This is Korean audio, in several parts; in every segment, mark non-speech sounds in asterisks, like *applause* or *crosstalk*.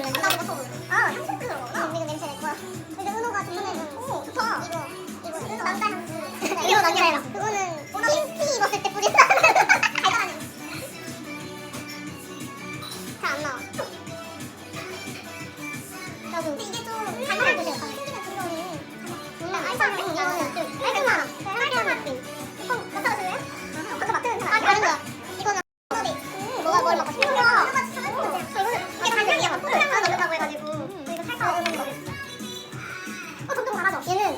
먹어볼래? 나 이거 먹어볼래. 아, 향수 아, 언니가 냄새 낼 거야. 근데 은호가 저번에 그, 오, 좋다. 이거, 이거. 은호 남자 향수. 이거 남자 향수. 그, 그거는 흰티 입었을 때 뿌렸어.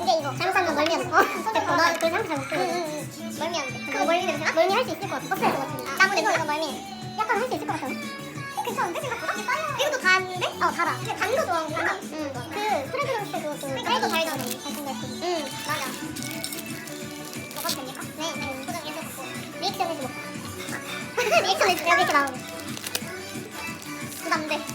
이제 이거 잘못하면 멀미하는 거. 나 그래서 항상 잘못 응, 응. 멀미하는데. 그거 멀미는 되나? 멀미 할 수 있을 것 같아. 없을 것 같아. 나보다 이거 이거 멀미. 약간 할 수 있을 것 같아. 어, 괜찮은데 생각보다? 어, 이것도 단데? 어 달아. 단거 좋아하는구나. 그 프레그런스 그러니까 그거 좀. 그래도 달잖아. 달콤달콤. 응 맞아. 리액션 네, 네. 해주고. *laughs* 리액션 해주고 이렇게 나오고. 부담돼.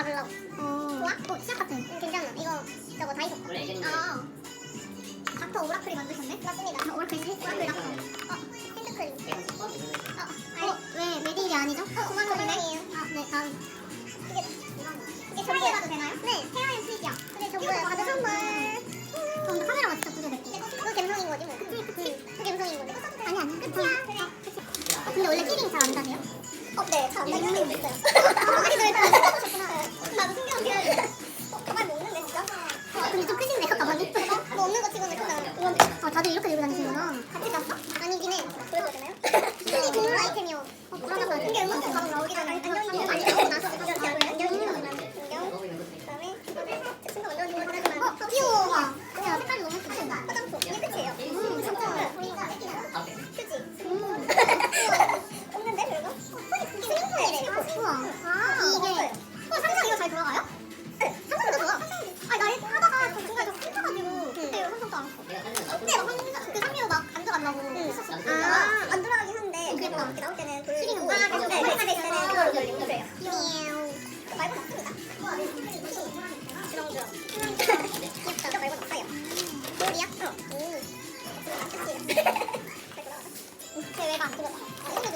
가보려고. 어. 좋아? 어, 시작하자. 응, 괜찮아. 이거 저거 다 있었어. 원래 예전에. 닥터 오라클이 만드셨네? 맞습니다. 오라클 씨? 오라클 닥터. 어, 핸드크림. 어, 어, 메디일이 아니죠? 어, 고만 원이에요. 아, 네, 다음. 이게 이게 저게 가도 되나요? 네, 헤어앤 스위치야. 근데 저거 받은 선물. 그럼 카메라가 진짜 부족했지. 그 감성인 거지 뭐. 그치, 그치. 그 감성인 거지. 아니 아니. 끝이야. 그래. 근데 원래 키링 잘안 다세요? 어, 네, 잘안 다니는 거 있어요. 아, 그래도 일단. 가방이? 뭐 없는 거 치고는 그냥 이건 아, 다들 이렇게 들고 다니시는구나. 같이 샀어? 아니긴 해. 되나요? 흔히 동물 아이템이요. 어, 그러다가 이게 음악도 가방 나오기 전에 안경이 많이 나오고 나서 안경이 안경이 안경. 그다음에 친구 완전 좋아하지만 어, 귀여워. 야, 색깔이 너무 예쁘다. 화장품 이게 끝이에요. 음, 진짜 보니까 그지? 음. 없는데? 이게 스윙폰이래. 우와. 아, 이게. 어, 삼성 이거 잘 돌아가요? 이게 나올 때는 돌리고 아, 네, 머리가 돼 있으면 그거 알고 봤습니다.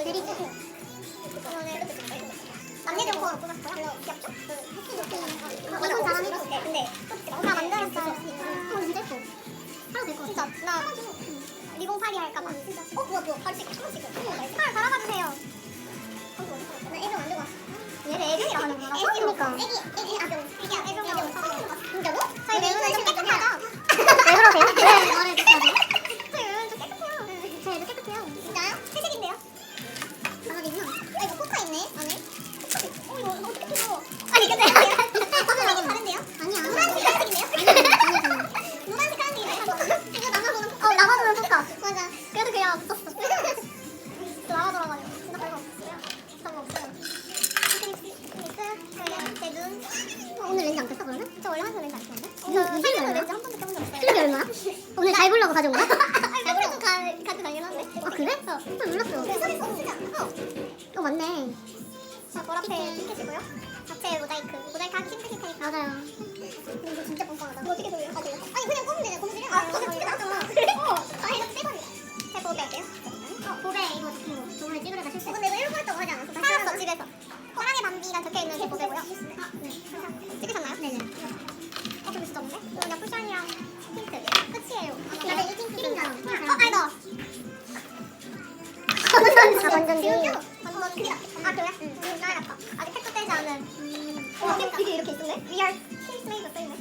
느리지? 근데 제가 만들었어. 진짜. 나 2082 할까봐. 어, 뭐야, 뭐야. 바로 찍혀. 바로 찍혀. 달아봐주세요. 애정 안 들고 왔어. 얘네 애정이라 하는 거야. 애기니까. 애기, 애기. 오늘 잘 보려고 가져온 거야? 아, 그래도 가, 가도 당연한데. 아, 그래? 어, 좀 놀랐어. 그 소리 써, 진짜. 어. 어, 맞네. 자, 볼 앞에 핑크시고요. 자체 모자이크. 모자이크 하기 힘드실 테니까. 맞아요. 근데 이거 진짜 뻔뻔하다. 이거 어떻게 돌려? 아, 돌려? 아니, 그냥 꼽으면 되네. 고무줄이랑. 아, 그거 되게 나잖아. 어. 아, 이거 빼버려. 제 보배 할게요. 어, 보배 이거. 저번에 찍으려다 어. 근데 이거 이게 이렇게 있었네? We are case made 써있네.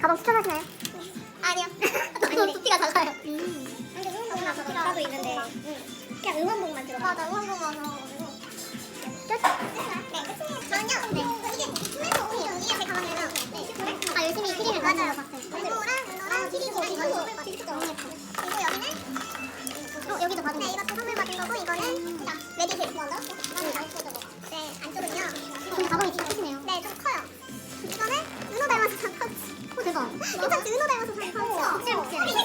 가방 추천하시나요? 아니요. *laughs* 아니네. 두피가 작아요. 음. 근데 응원봉 나도 나도 있는데. 그냥 응원봉만 들어. 맞아, 응원봉만 들어가지고. 끝? 네, 끝이에요. 저는요. 네. 이게 투명한 옷이요. 이게 제 가방이에요. 네, 슈퍼레. 아, 열심히 키링을 맞아요. 가지고 봤어요. 이거랑 이거랑 키링이랑 이거 진짜 너무 예뻐. 그리고 여기는 어, 여기도 받은 네, 거. 이것도 선물 받은 거고 이거는 자, 레디힐 먼저. 괜찮지? 은호 닮아서 산 파우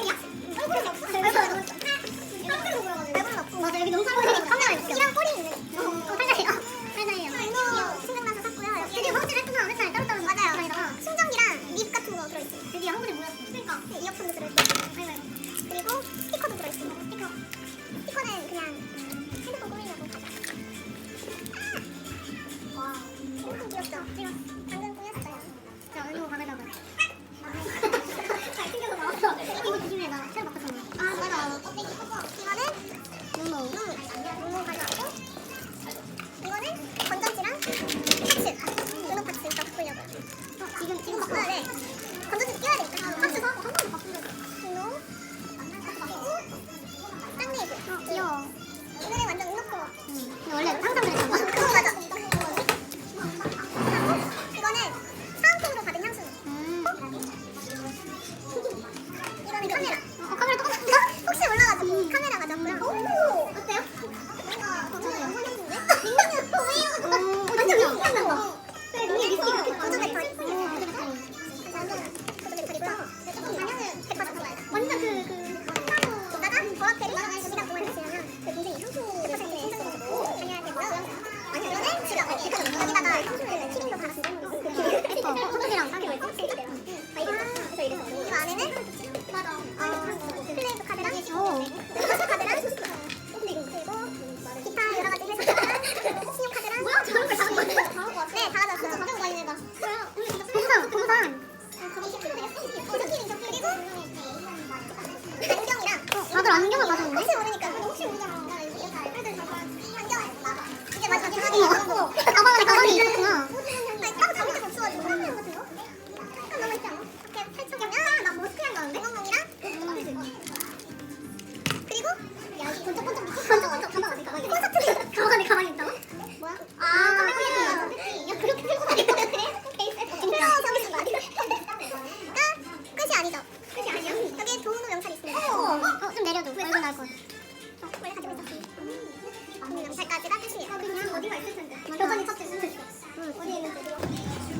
어, 원래 가지고 있었어 음, 명찰까지가 끝이에요 아 그냥 어디가 있을 텐데 여전히 첫 줄수 있어 응 어디에 있는지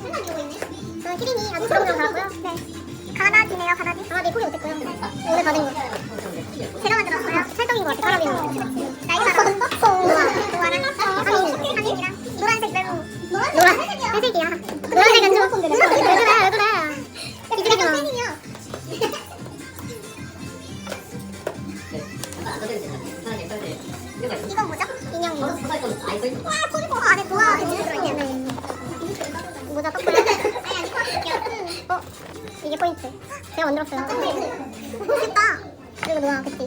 맨날 이러고 있네 저는 키링이 아주 좋은 걸 받았고요. 네. 가나디네요, 가나디. 강아지 소리 어땠고요? 오늘 받은 거. 제가 만들었어요. 찰떡인 것 같아, 사람이랑. 나이가랑 어. 노아랑 하민. 하민이랑 노란색 메로. 노란, 회색이야. 노란색은 좀. 왜 그래, 이게 포인트. 제가 만들었어요. 됐다. 그리고 노아, 그치?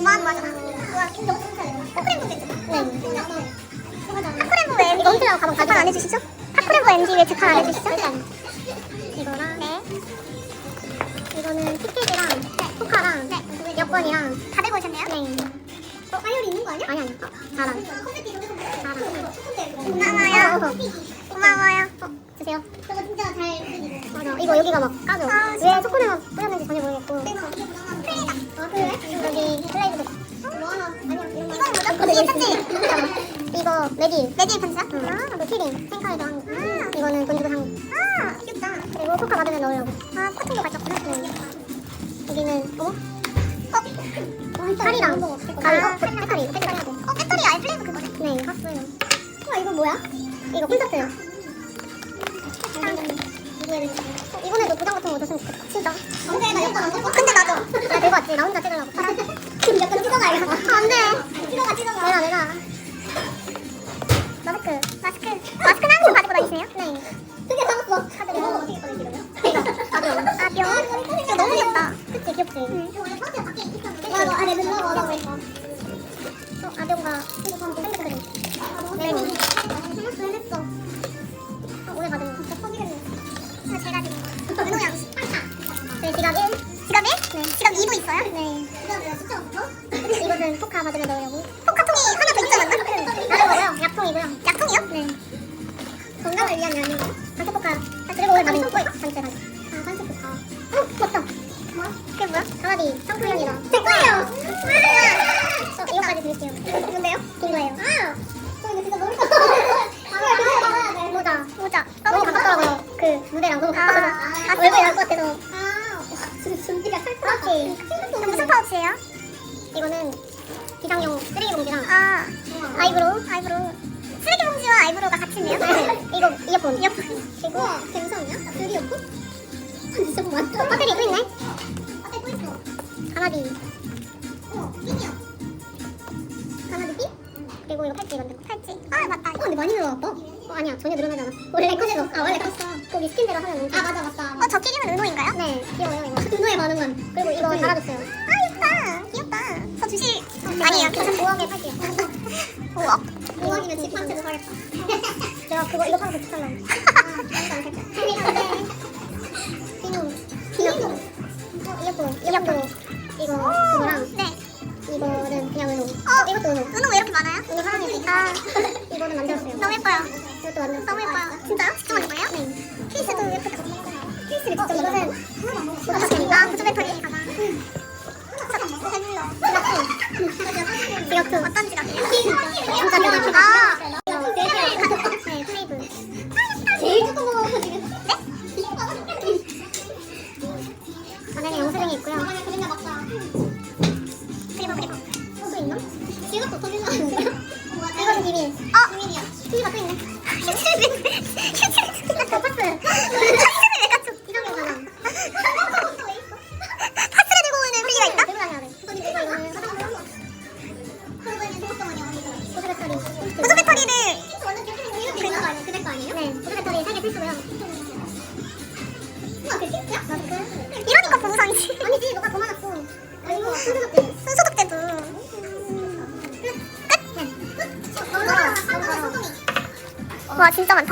노아, 노아잖아. 노아, 너무 괜찮아요. 핫크램도 괜찮아. 네. 핫크램도 왜 이거 홈플라워 가방 안 해주시죠? 핫크램도 MD 왜 재판 안 해주시죠? 일단. 이거랑. 네. 이거는 티켓이랑 포카랑 네. 여권이랑 다 들고 오셨네요? 네. 어, 파이어리 있는 거 아니야? 아니 아니. 어, 자랑. 고마워요. 고마워요. 어, 주세요. 저거 진짜 잘. 맞아. 이거 여기가 막 까져. 아, 왜 진짜? 초코네만 뿌렸는지 전혀 모르겠고. 내가 플레이다. 아 그래? 여기 슬라이드도. 뭐 하나? 아니야. 이건 뭐죠? 이게. 편지. *laughs* 이거 메디. 매질 편지야? 응. 아, 키링. 생카에서 한 거. 내가 내가. 마스크. 마스크. 마스크는 항상 가지고 다니세요? 네. 두개 사봤어. 카드. 이거 어떻게 꺼내시려고요? 아, 뿅. 이거 너무 귀엽다. 그치 귀엽지. 이 あ、あ、あ、あ、あ、 강아지. 어, 핀이야. 강아지 띠? 그리고 이거 팔찌 거. 팔찌. 아, 맞다. 어, 근데 많이 늘어났다. 어, 아니야 전혀 늘어나지 않았어. 원래 컸어. 아 원래 컸어. 거기 스킨대로 하면. 아, 맞아, 맞다. 어, 저 끼리는 은호인가요? 네 귀여워요 이거. 은호의 반응은. 그리고 이거 달아줬어요. 아, 예쁘다. 귀엽다. 저 주실. 아니에요. 저는 5억에 팔게요. *laughs* 우와. 5억이면 집 한 채도 사겠다. 내가 그거 이거 팔고 집 살라고. *laughs* 비누. 비누. 어 이어폰. 이거 그거랑 네. 이거는 그냥 은호. 어, 이것도 은호. 은호 왜 이렇게 많아요? 은호 하나씩. 아, 이거는 만들었어요. 너무 예뻐요. 이것도 만들었어요. 너무 예뻐요. 진짜요? 직접 만든 거예요? 네. 케이스도 예쁘다. 케이스를 직접 이거는 만들었어요. 아, 구조 배터리 가방. 지갑도 어떤 지갑이에요? 진짜 대박. 아,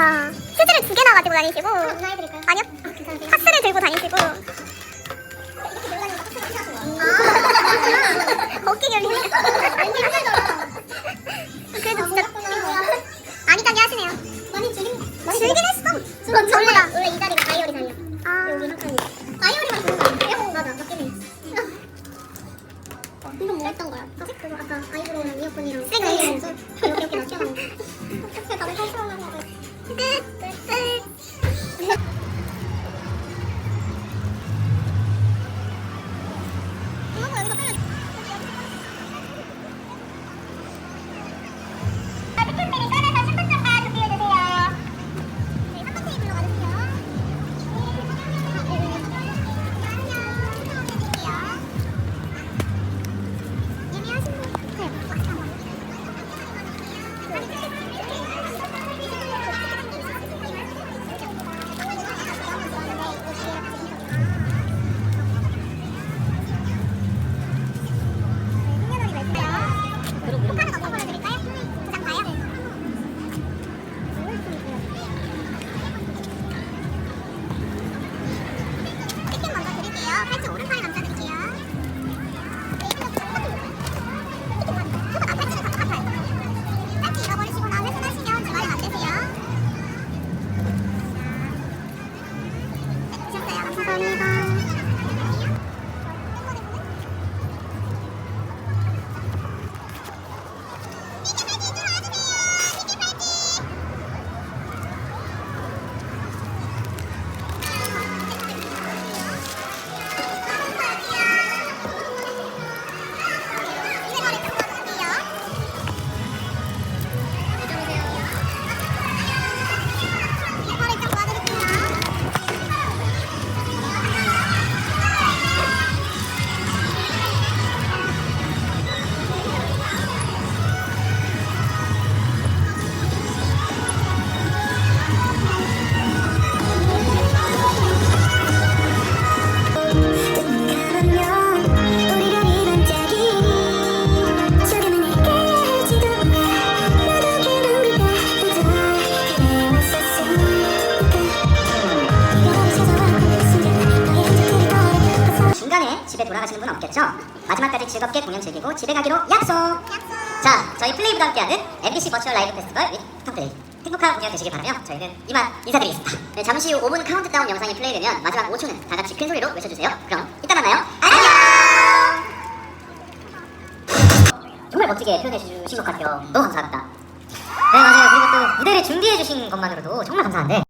많다. 휴지를 두 개나 가지고 다니시고. 오른팔에 감 중간에 집에 돌아가시는 분은 없겠죠? 마지막까지 즐겁게 공연 즐기고 집에 가기로 약속! 자, 저희 플레이브가 함께하는 MBC 버추얼 라이브 페스티벌 윗 푸톤플레이 행복한 공연 되시길 바라며 저희는 이만 인사드리겠습니다. 네, 잠시 후 5분 카운트다운 영상이 플레이되면 마지막 5초는 다 같이 큰 소리로 외쳐주세요. 그럼 이따 만나요. 안녕! 정말 멋지게 표현해 주신 것 같아요. 너무 감사합니다. 네, 맞아요. 그리고 또 무대를 준비해 주신 것만으로도 정말 감사한데